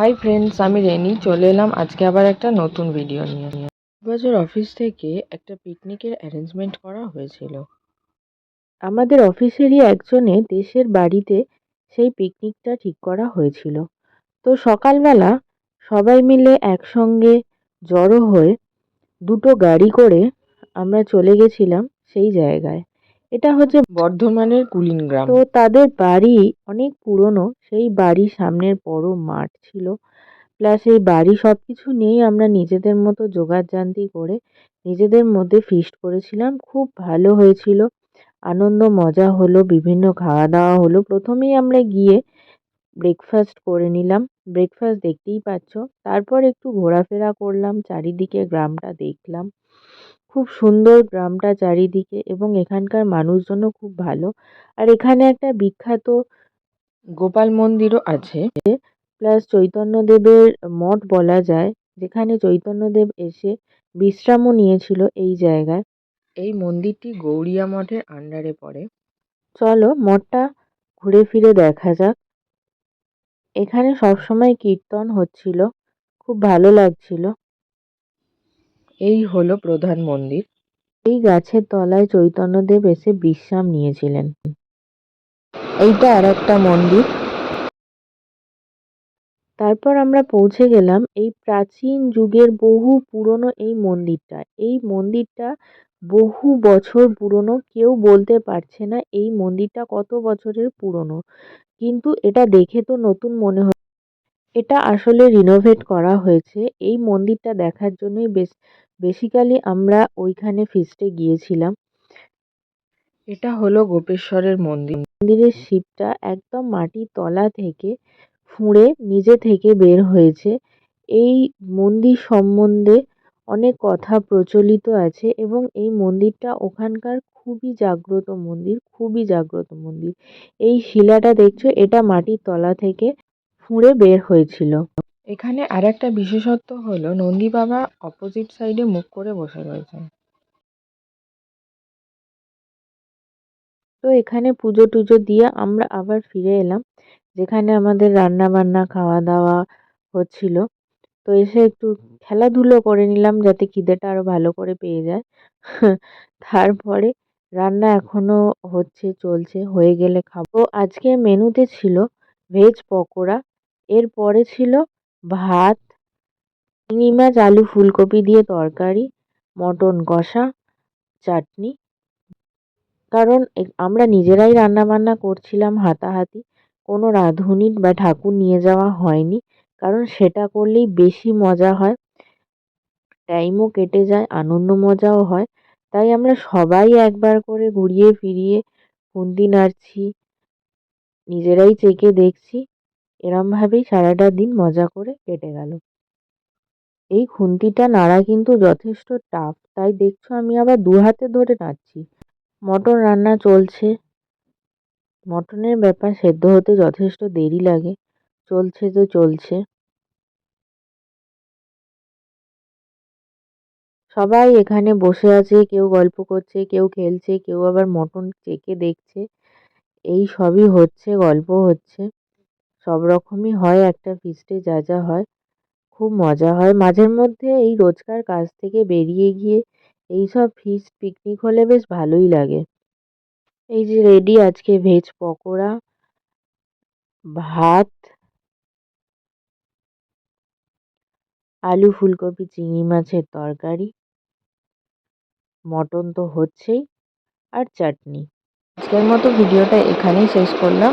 Hi friends আমি rainy. চলে এলাম আজকে আবার একটা নতুন ভিডিও নিয়ে। বছর অফিস থেকে একটা পিকনিকের অ্যারেঞ্জমেন্ট করা হয়েছিল। আমাদের অফিসেরই একজনে দেশের বাড়িতে সেই পিকনিকটা ঠিক করা হয়েছিল। তো সকালবেলা সবাই মিলে একসঙ্গে জড়ো হয়ে দুটো গাড়ি করে আমরা চলে গেছিলাম সেই জায়গায়। এটা হচ্ছে বর্ধমানের কুলিন গ্রাম তো তাদের বাড়ি অনেক পুরনো, সেই বাড়ির সামনের বড় মাঠ ছিল। প্লাস এই বাড়ি সব কিছু নিয়েই আমরা নিজেদের মতো জোগাড়জান্তি করে নিজেদের মধ্যে ফিস্ট করেছিলাম। খুব ভালো হয়েছিল। আনন্দ, মজা হলো, বিভিন্ন খাওয়া দাওয়া হলো। প্রথমেই আমরা গিয়ে ব্রেকফাস্ট করে নিলাম। ব্রেকফাস্ট দেখতেই পাচ্ছ। তারপর একটু ঘোরাফেরা করলাম, চারিদিকে গ্রামটা দেখলাম। খুব সুন্দর গ্রামটা চারিদিকে এবং এখানকার মানুষজনও খুব ভালো। আর এখানে একটা বিখ্যাত গোপাল মন্দিরও আছে, প্লাস চৈতন্যদেবের মঠ বলা যায়, যেখানে চৈতন্যদেব এসে বিশ্রামও নিয়েছিল এই জায়গায়। এই মন্দিরটি গৌড়িয়া মঠের আন্ডারে পড়ে। চলো মঠটা ঘুরে ফিরে দেখা যাক। এখানে সবসময় কীর্তন হচ্ছিল, খুব ভালো লাগছিল। এই হলো প্রধান মন্দির। এই গাছের তলায় চৈতন্যদেব এসে বিশ্রাম নিয়েছিলেন। এইটা আর একটা মন্দির। তারপর আমরা পৌঁছে গেলাম এই প্রাচীন যুগের বহু পুরনো এই মন্দিরটা। এই মন্দিরটা বহু বছর পুরনো, কেউ বলতে পারছে না এই মন্দিরটা কত বছরের পুরনো। কিন্তু এটা দেখে তো নতুন মনে হয়। এটা আসলে রিনোভেট করা হয়েছে। এই মন্দিরটা দেখার জন্যই বেশ বেসিক্যালি আমরা ওইখানে ফিস্টে গিয়েছিলাম। এটা হলো গোপেশ্বরের মন্দির। মন্দিরের শিবটা একদম মাটির তলা থেকে ফুঁড়ে নিজে থেকে বের হয়েছে। এই মন্দির সম্বন্ধে অনেক কথা প্রচলিত আছে এবং এই মন্দিরটা ওখানকার খুবই জাগ্রত মন্দির, খুবই জাগ্রত মন্দির। এই শিলাটা দেখছ, এটা মাটির তলা থেকে ফুঁড়ে বের হয়েছিল। এখানে আর একটা বিশেষত্ব হলো, নন্দী বাবা অপোজিট সাইডে মুখ করে বসে রয়েছেন। তো এখানে পুজো টুজো দিয়ে আমরা আবার ফিরে এলাম, যেখানে আমাদের রান্না বান্না খাওয়া দাওয়া হচ্ছিল। তো এসে একটু খেলাধুলো করে নিলাম যাতে খিদেটা আরও ভালো করে পেয়ে যায়। তারপরে রান্না এখনও হচ্ছে, চলছে, হয়ে গেলে খাব। আজকে মেনুতে ছিল ভেজ পকোড়া, এরপরে ছিল ভাত, চিংড়ি মাছ, আলু ফুলকপি দিয়ে তরকারি, মটন কষা, চাটনি। কারণ আমরা নিজেরাই রান্নাবান্না করছিলাম হাতাহাতি। কোনো রাঁধুনি বা ঠাকুর নিয়ে যাওয়া হয়নি। কারণ সেটা করলেই বেশি মজা হয়। টাইমও কেটে যায়, আনন্দ মজাও হয়। তাই আমরা সবাই একবার করে ঘুরিয়ে ফিরিয়ে খুন্তি নাড়ছি, নিজেরাই চেকে দেখছি। এরমভাবেই সারাটা দিন মজা করে কেটে গেল। এই খুন্তিটা নাড়া কিন্তু যথেষ্ট টাফ তাই দেখছ আমি আবার দু হাতে ধরে নাড়ছি। মটন রান্না চলছে। মটনের ব্যাপার সেদ্ধ হতে যথেষ্ট দেরি লাগে। চলছে তো চলছে। সবাই এখানে বসে আছে, কেউ গল্প করছে, কেউ খেলছে, কেউ আবার মটন চেকে দেখছে। এই সবই হচ্ছে, গল্প হচ্ছে। সব রকমই হয়, একটা ফিস্টে যা যা হয়। খুব মজা হয়। মাঝের মধ্যে এই রোজকার কাজ থেকে বেরিয়ে গিয়ে এই সব ফিস্ট পিকনিক হলে বেশ ভালোই লাগে। এই যে রেডি আজকে ভেজ পকোড়া, ভাত, আলু ফুলকপি, চিংড়ি মাছের তরকারি, মটন তো হচ্ছেই, আর চাটনি। আজকের মতো ভিডিওটা এখানেই শেষ করলাম।